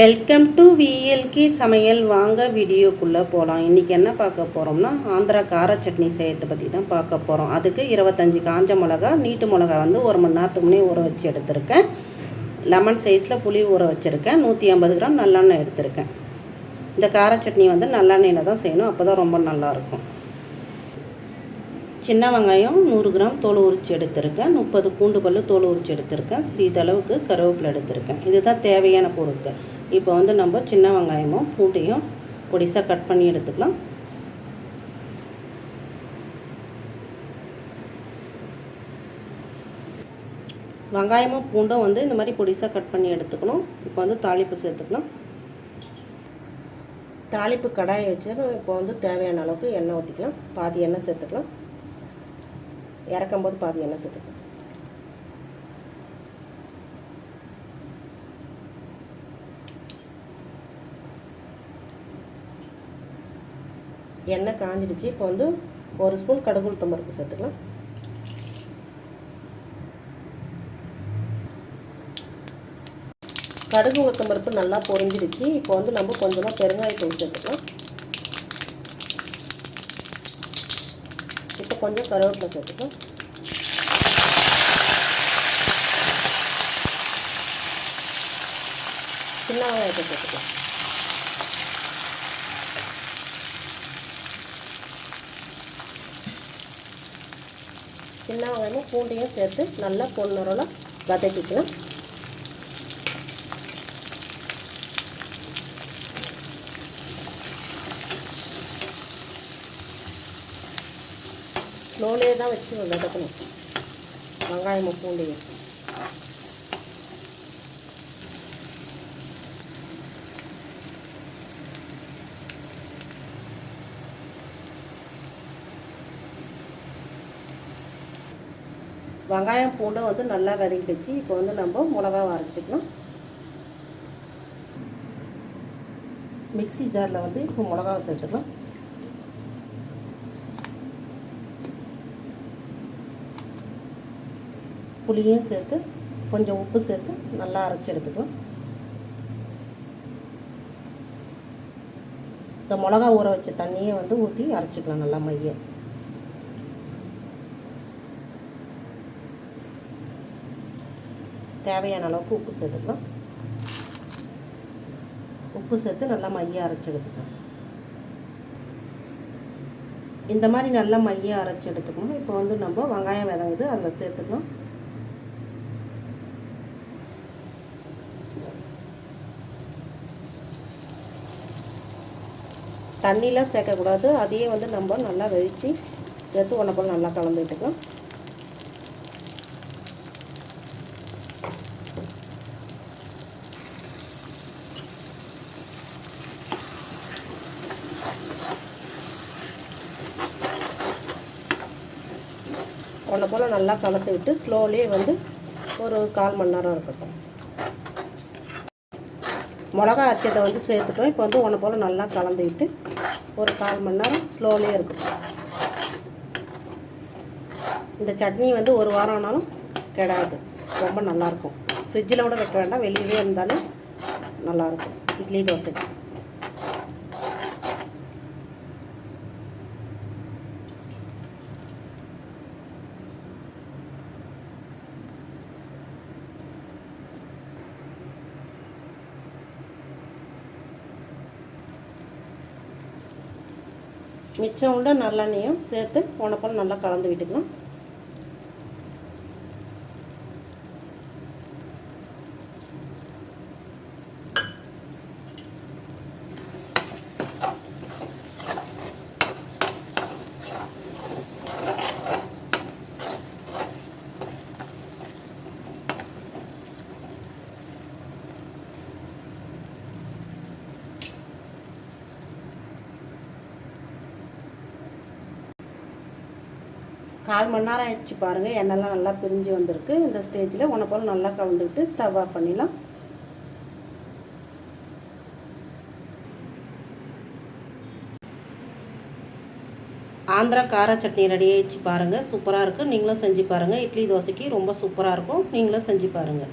Welcome to விஎல்கி சமையல். வாங்க வீடியோக்குள்ளே போகலாம். இன்றைக்கி என்ன பார்க்க போகிறோம்னா ஆந்திரா கார சட்னி செய்யறதை பற்றி தான் பார்க்க போகிறோம் அதுக்கு இருபத்தஞ்சி காஞ்ச மிளகா நீட்டு மிளகா வந்து ஒரு மணி நேரத்துக்கு முன்னே ஊற வச்சு எடுத்திருக்கேன். லெமன் சைஸில் புளி ஊற வச்சுருக்கேன். நூற்றி ஐம்பது கிராம் நல்லெண்ணெய் எடுத்திருக்கேன். இந்த கார சட்னி வந்து நல்லெண்ணெயில் தான் செய்யணும். அப்போ தான் ரொம்ப நல்லாயிருக்கும் சின்ன வெங்காயம் நூறு கிராம் தோல் உரித்து எடுத்திருக்கேன். முப்பது பூண்டு பல் தோல் உரித்து எடுத்திருக்கேன். சிறிதளவுக்கு கருவேப்பிலை எடுத்திருக்கேன். இதுதான் தேவையான பொருட்கள். இப்போ வந்து நம்ம சின்ன வெங்காயமும் பூண்டையும் பொடிசாக கட் பண்ணி எடுத்துக்கலாம். வெங்காயமும் பூண்டும் வந்து இந்த மாதிரி பொடிசாக கட் பண்ணி எடுத்துக்கணும். இப்போ வந்து தாளிப்பு சேர்த்துக்கலாம். தாளிப்பு கடாயை வச்சு இப்போ வந்து தேவையான அளவுக்கு எண்ணெய் ஊற்றிக்கலாம் பாதி எண்ணெய் சேர்த்துக்கலாம். இறக்கும்போது பாதி எண்ணெய் சேர்த்துக்கலாம். எண்ணெய் காஞ்சிடுச்சு. இப்போ வந்து ஒரு ஸ்பூன் கடுகு உளுத்தம் பருப்பு சேர்த்துக்கலாம். கடுகு உளுத்தம் பருப்பு நல்லா பொரிஞ்சிடுச்சு. இப்போ வந்து நம்ம கொஞ்சமாக பெருங்காயத்தூள் சேர்த்துக்கலாம். இப்போ கொஞ்சம் கருவேப்பிலை சேர்த்துக்கலாம். சின்ன வெங்காயத்தை சேர்த்துக்கலாம். சின்ன வெங்காயமும் பூண்டையும் சேர்த்து நல்லா பொன்னுரலாம் வதக்கிக்கலாம். ஸ்லோலே தான் வச்சு வதக்கணும். வெங்காயமும் பூண்டையும். வெங்காயம் பூண்டும் வந்து நல்லா வதக்கிடுச்சு. இப்போ வந்து நம்ம மிளகா அரைச்சிக்கலாம் மிக்சி ஜாரில் வந்து இப்போ மிளகாவை சேர்த்துக்கலாம். புளியும் சேர்த்து கொஞ்சம் உப்பு சேர்த்து நல்லா அரைச்சி எடுத்துக்கலாம். இந்த மிளகா ஊற வச்ச தண்ணியை வந்து ஊற்றி அரைச்சிக்கலாம் நல்லா மைய. தேவையான அளவுக்கு உப்பு சேர்த்துக்கலாம் உப்பு சேர்த்து நல்லா மைய அரைச்சி எடுத்துக்கலாம் இந்த மாதிரி நல்லா மைய அரைச்சி எடுத்துக்கணும். இப்போ வந்து நம்ம வெங்காயம் விதங்குது அதில் சேர்த்துக்கலாம் தண்ணிலாம் சேர்க்கக்கூடாது. அதையே வந்து நம்ம நல்லா வெடித்து சேர்த்து ஒன்றை போல் நல்லா கலந்துட்டுக்கலாம் ஒன்றை போல் நல்லா கலந்து விட்டு ஸ்லோலே வந்து ஒரு கால் மணி நேரம் இருக்கட்டும். மிளகா அரைச்சதை வந்து சேர்த்துட்டோம். இப்போ வந்து ஒன்றை போல் நல்லா கலந்து விட்டு ஒரு கால் மணி நேரம் ஸ்லோலியே இருக்கட்டும். இந்த சட்னி வந்து ஒரு வாரம் ஆனாலும் கெடாது. ரொம்ப நல்லாயிருக்கும் ஃப்ரிட்ஜில் கூட வைக்க வேண்டாம். வெளியிலே இருந்தாலும் நல்லாயிருக்கும் இட்லி தோசை மிச்சம் உள்ள நல்லெண்ணையும் சேர்த்து போனப்போல் நல்லா கலந்து விட்டுக்கலாம். கால் மணி நேரம் ஆயிடுச்சு பாருங்கள் எண்ணெய்லாம் நல்லா பிரிஞ்சு வந்திருக்கு. இந்த ஸ்டேஜில் உன்னை போல் நல்லா கலந்துக்கிட்டு ஸ்டவ் ஆஃப் பண்ணிடலாம். ஆந்திரா கார சட்னி ரெடி ஆயிடுச்சு பாருங்கள் சூப்பராக இருக்குது நீங்களும் செஞ்சு பாருங்கள் இட்லி தோசைக்கு ரொம்ப சூப்பராக இருக்கும். நீங்களும் செஞ்சு பாருங்கள்